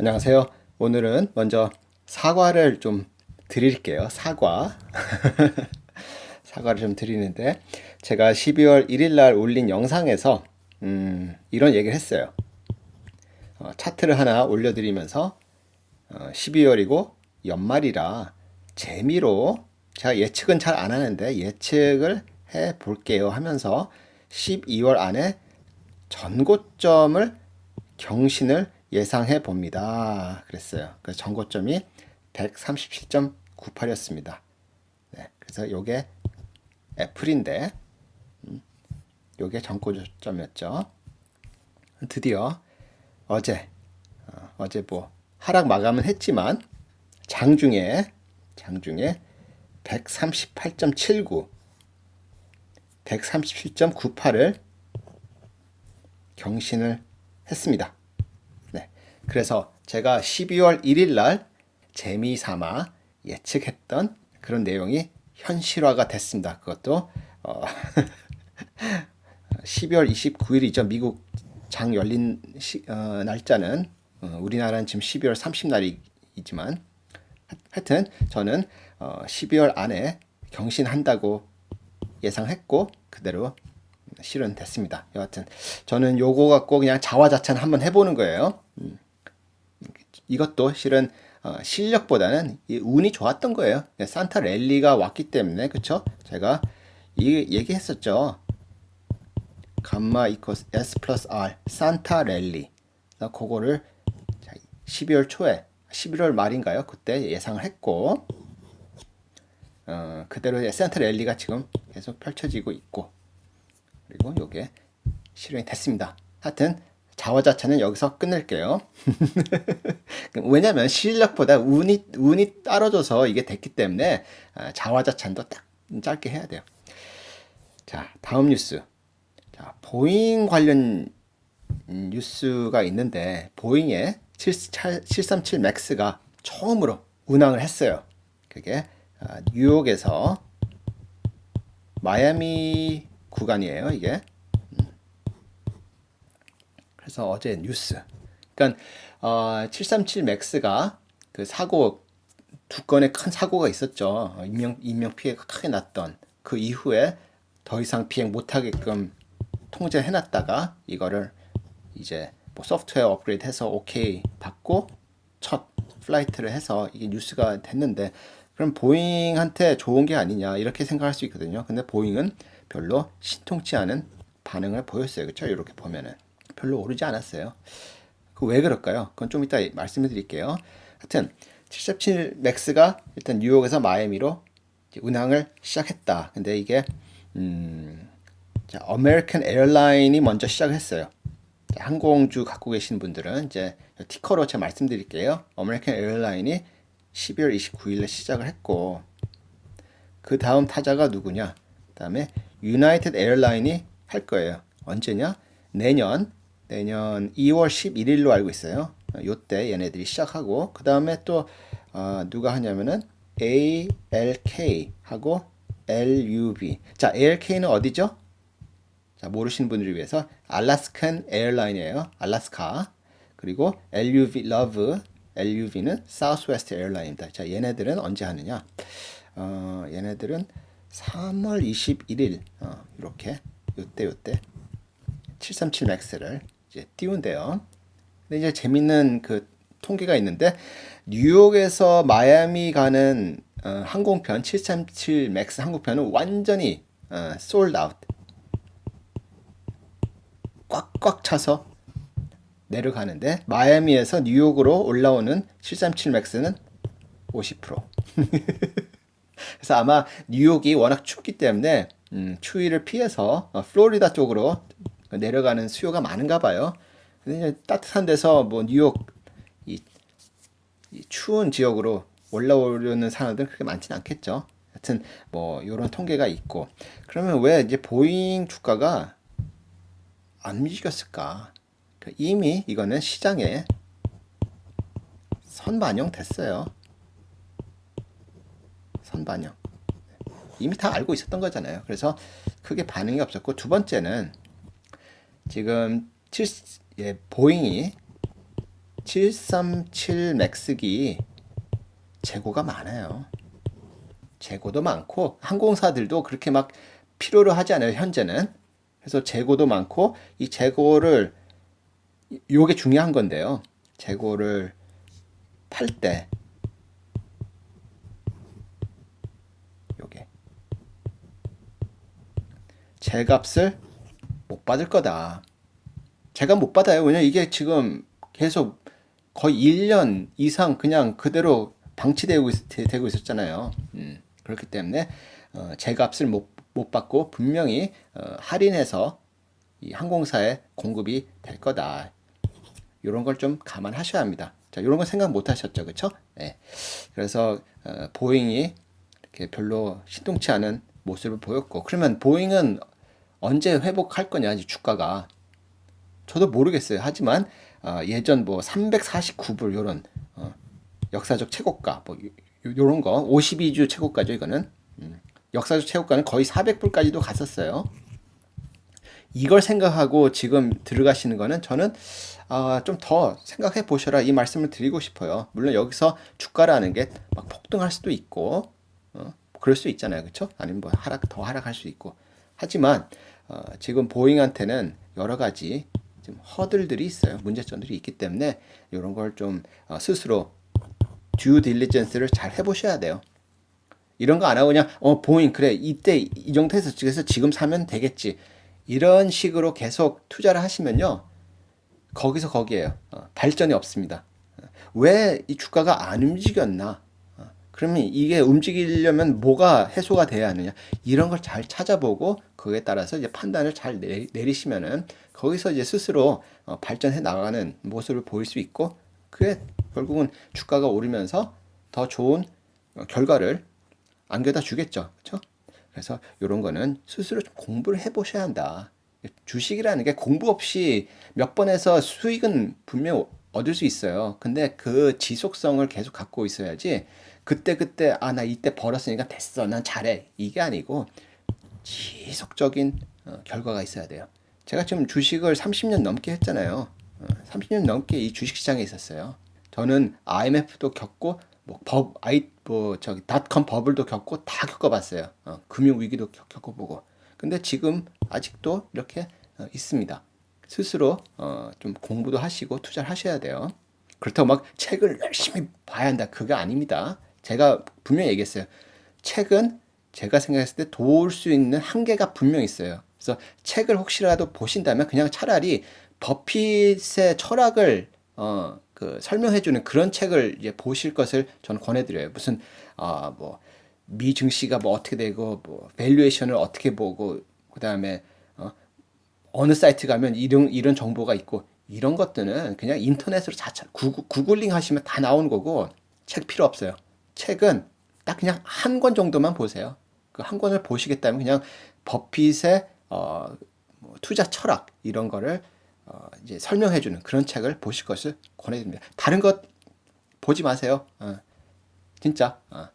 안녕하세요. 오늘은 먼저 사과를 좀 드릴게요. 사과. 사과를 좀 드리는데 제가 12월 1일 날 올린 영상에서 음, 이런 얘기를 했어요. 어, 차트를 하나 올려드리면서 어, 12월이고 연말이라 재미로 제가 예측은 잘 안 하는데 예측을 해 볼게요 하면서 12월 안에 전고점을 경신을 예상해 봅니다. 그랬어요. 그 전고점이 137.98이었습니다. 네, 그래서 요게 애플인데 음, 요게 전고점이었죠. 드디어 어제 어, 어제 뭐 하락 마감은 했지만 장중에 장중에 138.79 137.98을 경신을 했습니다. 네. 그래서 제가 12월 1일 날 재미삼아 예측했던 그런 내용이 현실화가 됐습니다. 그것도 어 12월 29일이죠. 미국 장 열린 시, 어, 날짜는 어, 우리나라는 지금 12월 30날이지만 하여튼 저는 어, 12월 안에 경신한다고 예상했고 그대로 실현됐습니다. 여하튼 저는 요거 갖고 그냥 자화자찬 한번 해보는 거예요. 음. 이것도 실은 어, 실력보다는 이 운이 좋았던 거예요. 산타 랠리가 왔기 때문에 그쵸? 제가 이 얘기했었죠. 감마 이코스 S 플러스 R 산타 랠리. 그거를 12월 초에 11월 말인가요? 그때 예상을 했고 어, 그대로 산타 랠리가 지금 계속 펼쳐지고 있고 그리고 요게 실현이 됐습니다. 하여튼 자화자찬은 여기서 끝낼게요. 왜냐면 실력보다 운이 운이 떨어져서 이게 됐기 때문에 아, 자화자찬도 딱 짧게 해야 돼요. 자 다음 뉴스. 자 보잉 관련 뉴스가 있는데 보잉의 737 맥스가 처음으로 운항을 했어요. 그게 아, 뉴욕에서 마이애미 구간이에요, 이게. 음. 그래서 어제 뉴스. 그러니까 어, 737 맥스가 그 사고 두 건의 큰 사고가 있었죠. 인명 인명 피해가 크게 났던 그 이후에 더 이상 비행 못하게끔 통제해놨다가 이거를 이제 뭐 소프트웨어 업그레이드해서 오케이 받고 첫 플라이트를 해서 이게 뉴스가 됐는데 그럼 보잉한테 좋은 게 아니냐 이렇게 생각할 수 있거든요. 근데 보잉은 별로 신통치 않은 반응을 보였어요. 그렇죠? 이렇게 보면은 별로 오르지 않았어요. 그 왜 그럴까요? 그건 좀 이따 말씀해 드릴게요. 하여튼 737 맥스가 일단 뉴욕에서 마이애미로 운항을 시작했다. 근데 이게 음, 자, 아메리칸 에어라인이 먼저 시작했어요. 자, 항공주 갖고 계신 분들은 이제 티커로 제가 말씀드릴게요. 아메리칸 에어라인이 12월 29일에 시작을 했고 그 다음 타자가 누구냐? 그다음에 유나이티드 에어라인이 할 거예요. 언제냐? 내년 내년 2월 11일로 알고 있어요. 요때 얘네들이 시작하고 그 다음에 또 어, 누가 하냐면은 ALK 하고 LUV. 자, ALK는 어디죠? 자, 모르시는 분들을 위해서 알라스칸 에어라인이에요. 알라스카. 그리고 LUV 러브 LUV는 사우스웨스트 에어라인입니다. 자, 얘네들은 언제 하느냐? 어, 얘네들은 3월 21일 어, 이렇게 요때 요때 737 맥스를 이제 띄운대요. 근데 이제 재밌는 그 통계가 있는데 뉴욕에서 마이애미 가는 어, 항공편 737 맥스 항공편은 완전히 어, 솔드 아웃 꽉꽉 차서 내려가는데 마이애미에서 뉴욕으로 올라오는 737 맥스는 50%. 그래서 아마 뉴욕이 워낙 춥기 때문에 음, 추위를 피해서 어, 플로리다 쪽으로 내려가는 수요가 많은가 봐요. 따뜻한 데서 뭐 뉴욕 이, 이 추운 지역으로 올라오려는 사람들은 그렇게 많지는 않겠죠. 하여튼 뭐 이런 통계가 있고 그러면 왜 이제 보잉 주가가 안 움직였을까? 그 이미 이거는 시장에 선반영 됐어요. 선반영. 이미 다 알고 있었던 거잖아요. 그래서 크게 반응이 없었고 두 번째는 지금 7, 예, 보잉이 737 맥스기 재고가 많아요. 재고도 많고 항공사들도 그렇게 막 필요로 하지 않아요, 현재는. 그래서 재고도 많고 이 재고를 요게 중요한 건데요. 재고를 팔 때 요게 제 값을 못 받을 거다. 제가 못 받아요. 왜냐 이게 지금 계속 거의 1년 이상 그냥 그대로 방치되고 있, 되고 있었잖아요. 음, 그렇기 때문에 어, 제 값을 못, 못 받고 분명히 어, 할인해서 이 항공사에 공급이 될 거다. 이런 걸 좀 감안하셔야 합니다. 자, 이런 건 생각 못 하셨죠, 그렇죠? 네. 그래서 어, 보잉이 이렇게 별로 신통치 않은 모습을 보였고, 그러면 보잉은 언제 회복할 거냐, 이 주가가. 저도 모르겠어요. 하지만 어, 예전 뭐 349불 요런 어, 역사적 최고가 뭐 요, 요런 거 52주 최고가죠, 이거는. 음, 역사적 최고가는 거의 400불까지도 갔었어요. 이걸 생각하고 지금 들어가시는 거는 저는 아, 좀더 생각해 보셔라 이 말씀을 드리고 싶어요. 물론 여기서 주가라는 게 막 폭등할 수도 있고 어, 그럴 수 있잖아요, 그렇죠? 아니면 뭐 하락 더 하락할 수 있고 하지만 어, 지금 보잉한테는 여러 가지 좀 허들들이 있어요, 문제점들이 있기 때문에 이런 걸좀 어, 스스로 듀 딜리전스를 잘 해보셔야 돼요. 이런 거 안 하고 그냥 어 보잉 그래 이때 이 정도 해서 그래서 지금 사면 되겠지. 이런 식으로 계속 투자를 하시면요. 거기서 거기에요. 어, 발전이 없습니다. 왜 이 주가가 안 움직였나? 어, 그러면 이게 움직이려면 뭐가 해소가 돼야 하느냐 이런 걸 잘 찾아보고 그에 따라서 이제 판단을 잘 내, 내리 시면은 거기서 이제 스스로 어, 발전해 나가는 모습을 보일 수 있고 그게 결국은 주가가 오르면서 더 좋은 어, 결과를 안겨다 주겠죠. 그렇죠? 그래서 이런 거는 스스로 좀 공부를 해 보셔야 한다. 주식이라는 게 공부 없이 몇 번에서 수익은 분명 얻을 수 있어요. 근데 그 지속성을 계속 갖고 있어야지 그때 그때 아 나 이때 벌었으니까 됐어. 난 잘해. 이게 아니고 지속적인 어, 결과가 있어야 돼요. 제가 지금 주식을 30년 넘게 했잖아요. 어, 30년 넘게 이 주식 시장에 있었어요. 저는 IMF도 겪고 뭐 법, 아이, 뭐, 저기, 닷컴 버블도 겪고 다 겪어봤어요. 어, 금융 위기도 겪어보고. 근데 지금 아직도 이렇게 어, 있습니다. 스스로 어, 좀 공부도 하시고 투자를 하셔야 돼요. 그렇다고 막 책을 열심히 봐야 한다. 그게 아닙니다. 제가 분명히 얘기했어요. 책은 제가 생각했을 때 도울 수 있는 한계가 분명히 있어요. 그래서 책을 혹시라도 보신다면 그냥 차라리 버핏의 철학을 어, 그 설명해주는 그런 책을 이제 보실 것을 저는 권해드려요. 무슨 아뭐 미증시가 뭐 어떻게 되고 뭐 밸류에이션을 어떻게 보고 그 다음에 어, 어느 사이트 가면 이런 이런 정보가 있고 이런 것들은 그냥 인터넷으로 자체 구글, 구글링 하시면 다 나오는 거고 책 필요 없어요. 책은 딱 그냥 한 권 정도만 보세요. 그 한 권을 보시겠다면 그냥 버핏의 어, 뭐 투자 철학 이런 거를 어, 이제 설명해 주는 그런 책을 보실 것을 권해드립니다. 다른 것 보지 마세요. 어, 진짜 어.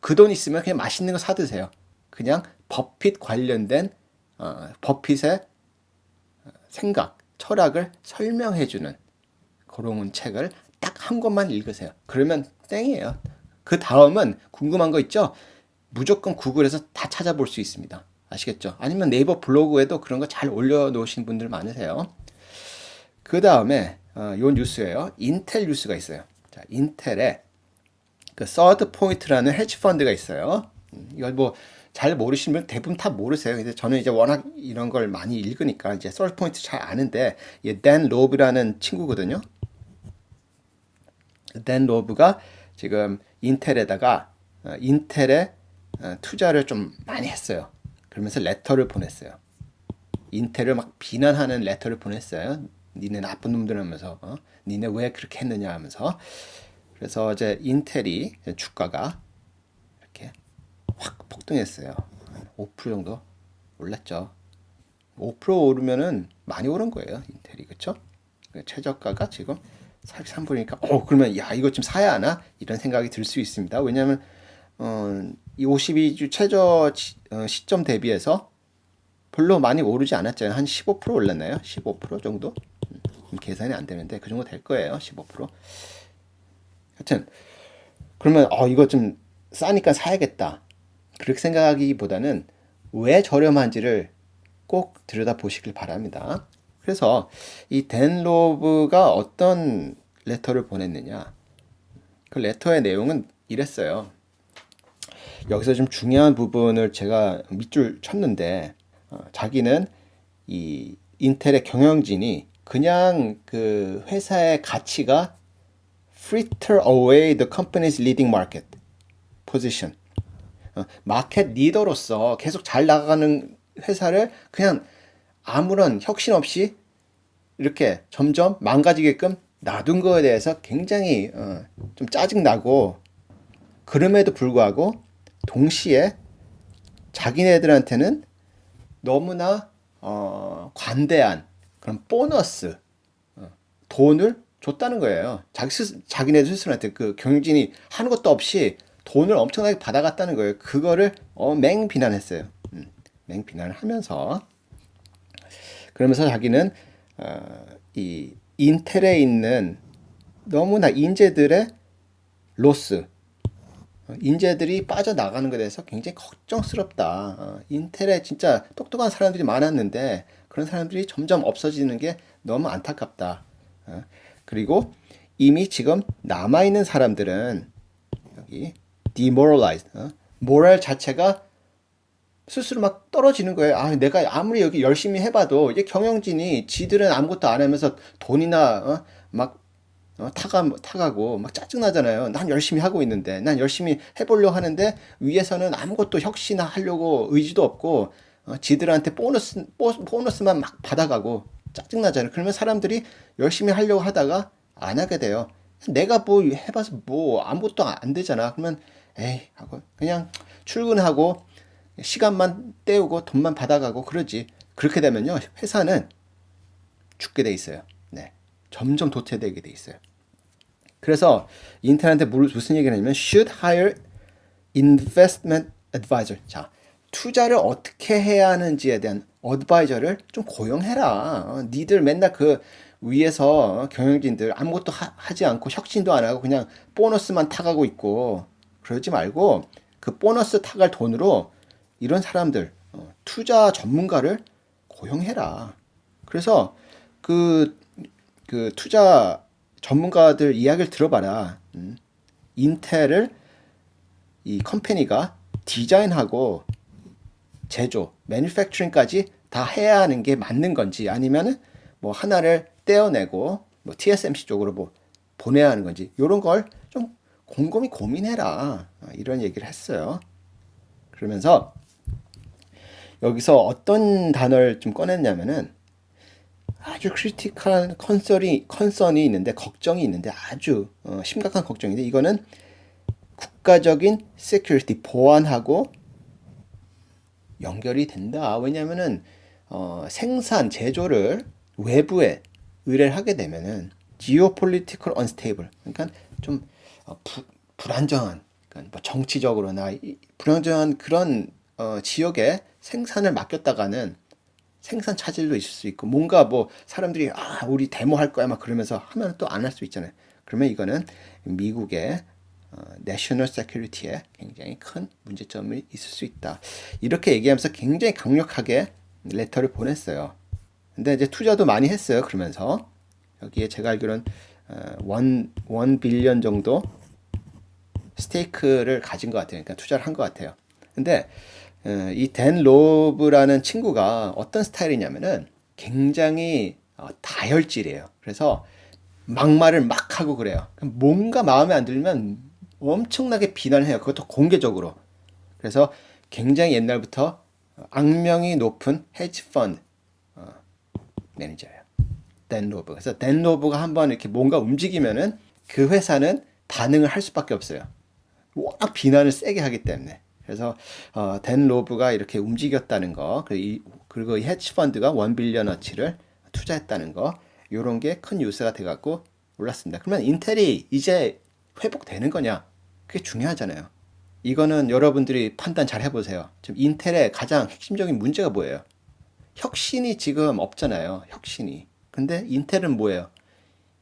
그돈 있으면 그냥 맛있는 거 사 드세요. 그냥 버핏 관련된 어, 버핏의 생각, 철학을 설명해 주는 그런 책을 딱 한 권만 읽으세요. 그러면 땡이에요. 그 다음은 궁금한 거 있죠? 무조건 구글에서 다 찾아볼 수 있습니다. 아시겠죠? 아니면 네이버 블로그에도 그런 거 잘 올려놓으신 분들 많으세요. 그 다음에 어, 요 뉴스예요. 인텔 뉴스가 있어요. 자, 인텔에 그 서드 포인트라는 헤지 펀드가 있어요. 음, 이거 뭐잘 모르시는 분 대부분 다 모르세요. 근데 저는 이제 워낙 이런 걸 많이 읽으니까 이제 서드 포인트 잘 아는데 댄 로브라는 친구거든요. 댄 로브가 지금 인텔에다가 어, 인텔에 어, 투자를 좀 많이 했어요. 그러면서 레터를 보냈어요. 인텔을 막 비난하는 레터를 보냈어요. 니네 나쁜 놈들 하면서 어? 니네 왜 그렇게 했느냐 하면서 그래서 이제 인텔이 주가가 이렇게 확 폭등했어요. 5% 정도 올랐죠. 5% 오르면은 많이 오른 거예요. 인텔이 그렇죠? 최저가가 지금 43불이니까 어 그러면 야 이거 좀 사야 하나 이런 생각이 들 수 있습니다. 왜냐하면 어, 이 52주 최저 어, 시점 대비해서 별로 많이 오르지 않았잖아요. 한 15% 올랐나요? 15% 정도? 조금 계산이 안 되는데 그 정도 될 거예요. 15%. 하여튼 그러면 어 이거 좀 싸니까 사야겠다. 그렇게 생각하기보다는 왜 저렴한지를 꼭 들여다 보시길 바랍니다. 그래서 이 댄 로브가 어떤 레터를 보냈느냐. 그 레터의 내용은 이랬어요. 여기서 좀 중요한 부분을 제가 밑줄 쳤는데 어, 자기는 이 인텔의 경영진이 그냥 그 회사의 가치가 fritter away the company's leading market position. 어, 마켓 리더로서 계속 잘 나가는 회사를 그냥 아무런 혁신 없이 이렇게 점점 망가지게끔 놔둔 거에 대해서 굉장히 어, 좀 짜증나고 그럼에도 불구하고 동시에 자기네들한테는 너무나 어, 관대한 그런 보너스 어, 돈을 줬다는 거예요. 자기 스, 자기네 스스로한테 그 경영진이 하는 것도 없이 돈을 엄청나게 받아갔다는 거예요. 그거를 어, 맹 비난했어요. 음, 맹 비난을 하면서 그러면서 자기는 어, 이 인텔에 있는 너무나 인재들의 로스 어, 인재들이 빠져나가는 것에 대해서 굉장히 걱정스럽다. 어, 인텔에 진짜 똑똑한 사람들이 많았는데 그런 사람들이 점점 없어지는 게 너무 안타깝다. 어, 그리고 이미 지금 남아있는 사람들은 여기 demoralized, 어? 모랄 자체가 스스로 막 떨어지는 거예요. 아, 내가 아무리 여기 열심히 해봐도 이제 경영진이 지들은 아무것도 안 하면서 돈이나 어? 막 어, 타가 타가고 막 짜증 나잖아요. 난 열심히 하고 있는데, 난 열심히 해보려고 하는데 위에서는 아무것도 혁신하려고 의지도 없고 어, 지들한테 보너스 보, 보너스만 막 받아가고 짜증 나잖아요. 그러면 사람들이 열심히 하려고 하다가 안 하게 돼요. 내가 뭐 해봐서 뭐 아무것도 안 되잖아. 그러면 에이 하고 그냥 출근하고 시간만 때우고 돈만 받아가고 그러지. 그렇게 되면요 회사는 죽게 돼 있어요. 네, 점점 도태되게 돼 있어요. 그래서 인턴한테 뭘- 무슨 얘기를 하냐면 should hire investment advisor. 자, 투자를 어떻게 해야 하는지에 대한 어드바이저를 좀 고용해라. 어, 니들 맨날 그 위에서 경영진들 아무것도 하, 지 않고 혁신도 안 하고 그냥 보너스만 타가고 있고 그러지 말고 그 보너스 타갈 돈으로 이런 사람들 어, 투자 전문가를 고용해라. 그래서 그, 그 투자 전문가들 이야기를 들어봐라. 음. 인텔을 이 컴퍼니가 디자인하고 제조, 매니팩처링까지 다 해야 하는 게 맞는 건지 아니면은 뭐 하나를 떼어내고 뭐 TSMC 쪽으로 뭐 보내야 하는 건지 이런 걸 좀 곰곰이 고민해라 아, 이런 얘기를 했어요. 그러면서 여기서 어떤 단어를 좀 꺼냈냐면은 아주 크리티컬한 컨설이 컨선이 있는데 걱정이 있는데 아주 어, 심각한 걱정인데 이거는 국가적인 세큐리티 보안하고 연결이 된다. 왜냐면은 어, 생산 제조를 외부에 의뢰를 하게 되면은 geopolitical unstable 그러니까 좀 어, 부, 불안정한 그러니까 뭐 정치적으로나 이- 불안정한 그런 어, 지역에 생산을 맡겼다가는 생산 차질도 있을 수 있고 뭔가 뭐 사람들이 아 우리 데모 할 거야 막 그러면서 하면 또 안 할 수 있잖아요. 그러면 이거는 미국의 어, 내셔널 세큐리티에 굉장히 큰 문제점이 있을 수 있다. 이렇게 얘기하면서 굉장히 강력하게 레터를 보냈어요. 근데 이제 투자도 많이 했어요. 그러면서 여기에 제가 알기로는 어, 원, 원 빌리언 정도 스테이크를 가진 것 같아요. 그러니까 투자를 한 것 같아요. 근데 어, 이 댄 로브라는 친구가 어떤 스타일이냐면은 굉장히 어, 다혈질이에요. 그래서 막말을 막 하고 그래요. 뭔가 마음에 안 들면 엄청나게 비난을 해요. 그것도 공개적으로. 그래서 굉장히 옛날부터 악명이 높은 헤지 펀드 어, 매니저예요. 댄 로브. 그래서 댄 로브가 한번 이렇게 뭔가 움직이면은 그 회사는 반응을 할 수밖에 없어요. 워낙 비난을 세게 하기 때문에. 그래서 어, 댄 로브가 이렇게 움직였다는 거, 그리고 이, 그리고 이 헤지 펀드가 원 빌리언 어치를 투자했다는 거, 요런 게 큰 뉴스가 돼갖고 올랐습니다. 그러면 인텔이 이제 회복되는 거냐? 그게 중요하잖아요. 이거는 여러분들이 판단 잘 해보세요. 지금 인텔의 가장 핵심적인 문제가 뭐예요? 혁신이 지금 없잖아요. 혁신이. 근데 인텔은 뭐예요?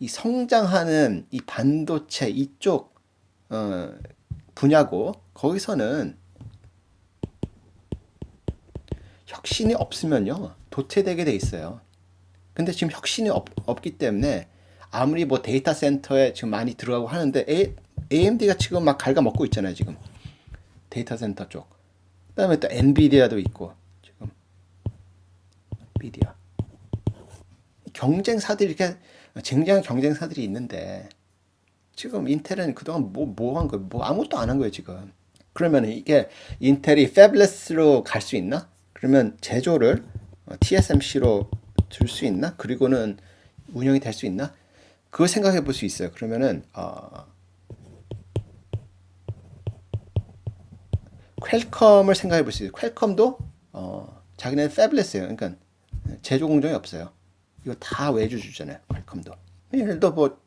이 성장하는 이 반도체 이쪽 어, 분야고 거기서는 혁신이 없으면요 도태되게 돼 있어요. 근데 지금 혁신이 없, 없기 때문에 아무리 뭐 데이터 센터에 지금 많이 들어가고 하는데 A, AMD가 지금 막 갉아먹고 있잖아요 지금 데이터 센터 쪽. 그다음에 또 엔비디아도 있고 지금 엔비디아 경쟁사들이 이렇게 쟁쟁한 경쟁사들이 있는데 지금 인텔은 그동안 뭐 뭐 한 거예요? 뭐 아무것도 안 한 거예요 지금. 그러면 이게 인텔이 패블레스로 갈 수 있나? 그러면 제조를 어, TSMC로 줄 수 있나? 그리고는 운영이 될 수 있나? 그거 생각해 볼 수 있어요. 그러면은 어, 퀄컴을 생각해 볼 수 있어요. 퀄컴도 어, 자기네 패블레스예요. 그러니까 제조 공정이 없어요. 이거 다 외주 주잖아요. 퀄컴도. 얘네도 뭐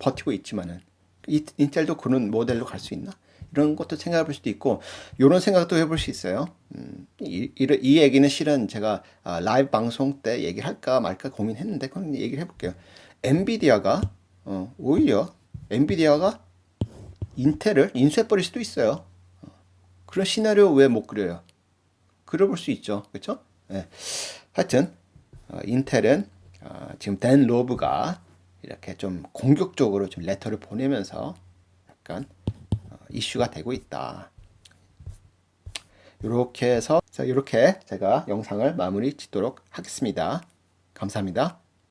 버티고 있지만은 이- 인텔도 그런 모델로 갈 수 있나? 이런 것도 생각해 볼 수도 있고 이런 생각도 해볼 수 있어요. 음, 이, 이, 이 얘기는 실은 제가 아, 라이브 방송 때 얘기를 할까 말까 고민했는데 그건 얘기를 해볼게요. 엔비디아가 어, 오히려 엔비디아가 인텔을 인수해 버릴 수도 있어요. 어, 그런 시나리오 왜 못 그려요? 그려볼 수 있죠. 그렇죠? 네. 하여튼 어, 인텔은 어, 지금 댄 로브가 이렇게 좀 공격적으로 좀 레터를 보내면서 약간 어, 이슈가 되고 있다. 이렇게 해서 자 이렇게 제가 영상을 마무리 짓도록 하겠습니다. 감사합니다.